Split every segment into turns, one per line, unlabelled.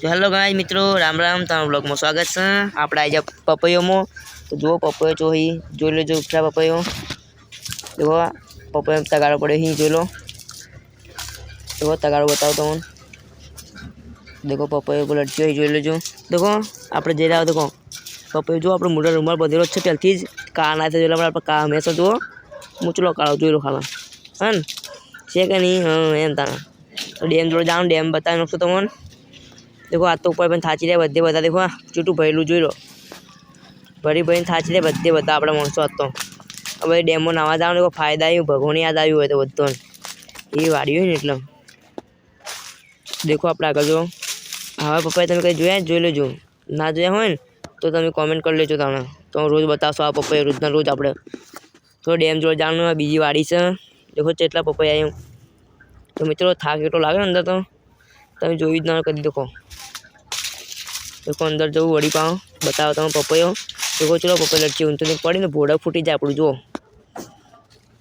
તો હેલો ગાય મિત્રો, રામ રામ, તમારા બ્લોગમાં સ્વાગત છે. આપણે આજે પપૈયોમાં, તો જુઓ પપૈયો જો અહીં જોઈ લેજો ઉપરા પપૈયો. જુઓ પપૈયો તગાડો પડ્યો અહીં જોઈ લો. જુઓ, તગાડો બતાવો તમને. દેખો પપૈયો પર લટક્યો જોઈ લેજો. દેખો, આપણે જઈ રહ્યા દેખો. પપૈયો જો આપણે મોટા રૂમાલ બધેલો છે પહેલથી જ. કા ના થાય એટલે આપણે કા હંમેશા જુઓ. મૂચલો કાળો, જોઈ લો ખાલા. હા ને? છે કે નહીં? હા, એમ તારા ડેમ જોડે જાઉં ડેમ બતાવી નાખશો તમને. દેખો આ તો ઉપર પણ થાચી રહ્યા બધે બધા દેખો ચૂંટું ભરેલું જોઈ લો ભરી ભરીને થાચી રહ્યા બધે બધા આપણા માણસો હતો હવે ડેમો નાવા જવાનું દેખો ફાયદા આવ્યું ભગવાન યાદ આવ્યું હોય તો બધો એ વાડી હોય ને એટલે દેખો આપણે આગળ જો હવે પપ્પાએ તમે કંઈ જોયા જોઈ લેજો ના જોયા હોય ને તો તમે કોમેન્ટ કરી લેજો તમે તો રોજ બતાવશો આ પપ્પાએ રોજના રોજ આપણે તો ડેમ જોડે જવાનું બીજી વાડી છે દેખો કેટલા પપ્પાએ આવ્યું તો મિત્રો થાક એટલો લાગે ને અંદર તો તમે જોઈ જ ના કરી દેખો દેખો, અંદર જવું વળી પાઉં બતાવો તમે પપૈયો દેખો, ચલો પપૈયો લટકી ઊંચો નહીં પડી ભોડા ફૂટી જાય આપણું, જુઓ.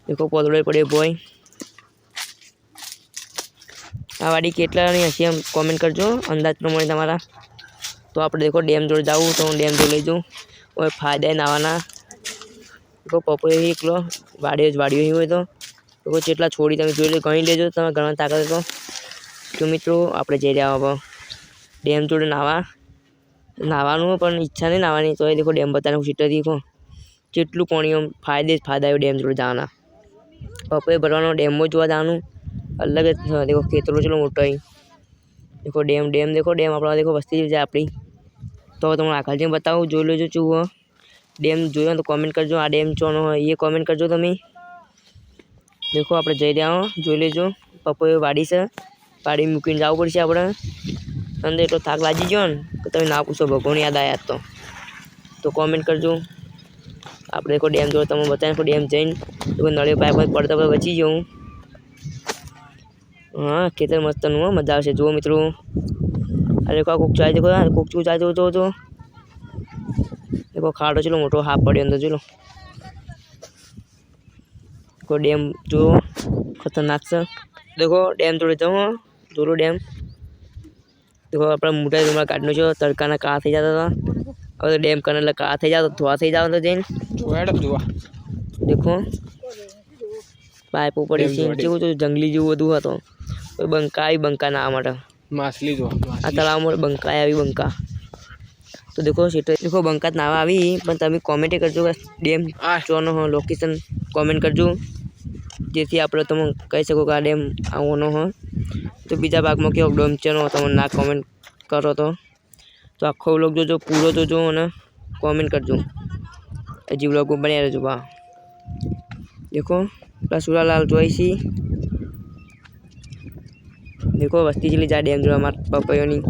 દેખો પોદડો પડે ભોય. આ વાડી કેટલાની હશે એમ કોમેન્ટ કરજો, અંદાજ પ્રમાણે તમારા. તો આપણે દેખો, ડેમ જોડે જવું, તો હું ડેમ જોડે લઈ જાઉં. હવે ફાયદા નાવાના. દેખો પપૈયો એકલો વાડીઓ જ વાડીઓ હોય તો. દેખો, જેટલા છોડી તમે જોઈ લે, ગણી લેજો તમે ઘણા તાકાત તો તો મિત્રો, આપણે જઈ રહ્યા હવે ડેમ જોડે નાવા નાવાનું પણ ઈચ્છા નહીં નાવાની તો એ દેખો ડેમ બતાવીને સીટર દેખો જેટલું પાણી આમ ફાયદે જ ફાયદા આવ્યો ડેમ જોડે જવાના. પપ્પે ભરવાનો ડેમો જોવા જવાનું. અલગ જ. દેખો ખેતરો ચલો મોટો દેખો ડેમ ડેમ દેખો, ડેમ આપણા દેખો વસ્તી છે આપણી. તો તમને જેમ બતાવું, જોઈ લેજો છું હો ડેમ જોયો તો કોમેન્ટ કરજો, આ ડેમ ચોનો હોય, એ કોમેન્ટ કરજો તમે. દેખો, આપણે જઈ રહ્યા હો, જોઈ લેજો. પપ્પો વાડી છે. વાડી મૂકીને જવું પડશે આપણે. અંદર એટલો થાક લાગી ગયો ને તમે ના પૂછો, ભગવાન યાદ આવ્યા તો. તો કોમેન્ટ કરજો. આપણે કોઈ ડેમ જોડે તમે બતાવીને કોઈ ડેમ જઈને. કોઈ નળિયો પાઇપ પડતા પડતા બચી જાઉં. હા, ખેતર મસ્તનું, હો, મજા આવશે. જુઓ મિત્રો. અરે, કોઈ કોક ચાલી દેખો કોક ચૂ ચાય જો તો. દેખો ખાડો ચલો, મોટો હાફ પડ્યો અંદર ચલો કોઈ ડેમ જુઓ. ખતરનાક છે. દેખો ડેમ જોડે જાઉં જોરો ડેમ. દેખો આપણા મોટા રૂમાલ કાઢનો છે તડકાના કા થઈ જતા હતા. હવે તો ડેમ કરીને એટલે કા થઈ જાવ ધોવા થઈ જાવ તો જઈને. દેખો. પાઇપો પડી છે કેવું તો જંગલી જેવું બધું હતો. બંકા આવી બંકા ના માટે.
માછલી જો
આ
તળાવ
તળાવમાં બંકા આવી બંકા. તો દેખો સીટો દેખો બંકા નાવા આવી પણ તમે કોમેન્ટ કરજો ડેમ
આ.
ચોનો લોકેશન કોમેન્ટ કરજો. જેથી આપણે તમે કહી શકો કે આ ડેમ આવવાનો હો તો બીજા ભાગમાં કેવો ડેમ ચેનો તમે ના કોમેન્ટ કરો તો. તો આખો વ્લોગ જોજો પૂરો જોજો અને કોમેન્ટ કરજો. હજી વ્લોગ બન્યા રહેજો બા દેખો પેલા સુરાલાલ જોઈશી દેખો વસ્તી જેટલી જા ડેમ જોવા મારા પપૈયોની.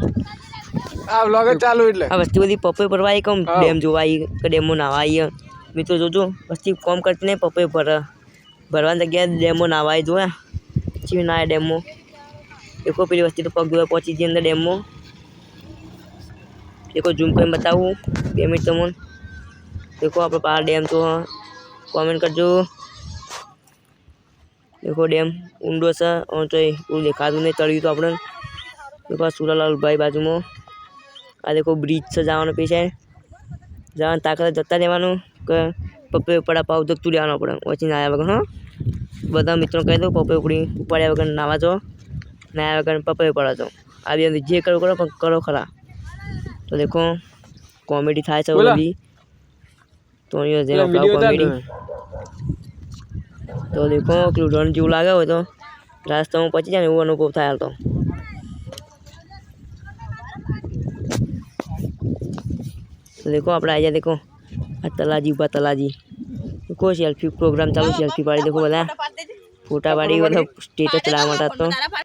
આ વ્લોગ ચાલુ એટલે.
આ વસ્તી બધી પપૈયો ભરવા આવી કમ ડેમ જોવા આવી કે ડેમો નાવા આવી મિત્રો જોજો વસ્તી કોમ કરતી નહીં પપૈયો ભર. ભરવાની જગ્યાએ ડેમમાં નાવા આવી જોયા પછી ના ડેમમાં એકો પેલી વસ્તી તો પગ પહોંચી જઈએ અંદર ડેમમાં એકો ઝૂમ કરીને બતાવું. બે મિનિટ તમને દેખો, આપણે પાર ડેમ તો કોમેન્ટ કરજો. દેખો, ડેમ ઊંડો છે. ઊંચો એવું દેખાતું નહીં, તળ્યું તો આપણે દેખો સુરાલાલભાઈ બાજુમાં. આ દેખો બ્રિજ છે જવાનો પીછે. જવાનું, તાકાત જતા રહેવાનું. કે પપ્પે પડા પાવ જતું લેવાનો આપણે. પછી નાયા વગર હા? બધા મિત્રો કહી દો પપ્પે ઉપડી ઉપાડ્યા વગર નાવા જો નાયા વગર પપ્પે પડા છો આવી બે જે કરો કરો પણ કરો ખરા. તો દેખો કોમેડી થાય છે. બધી. તો અહીંયા જેનો કોમેડી. તો દેખો પેલું રણ જેવું લાગે હોય તો રાસ્તામાં પચી જાય ને એવો અનુભવ થાય હાલ તો. તો દેખો આપણે આવી જાય દેખો આ તલાજી ઊભા તલાજી. દેખો સેલ્ફી પ્રોગ્રામ ચાલુ સેલ્ફી પાડી દેખો બધા. ફોટા પાડી બધા સ્ટેટસ ચડાવવા માટે તો.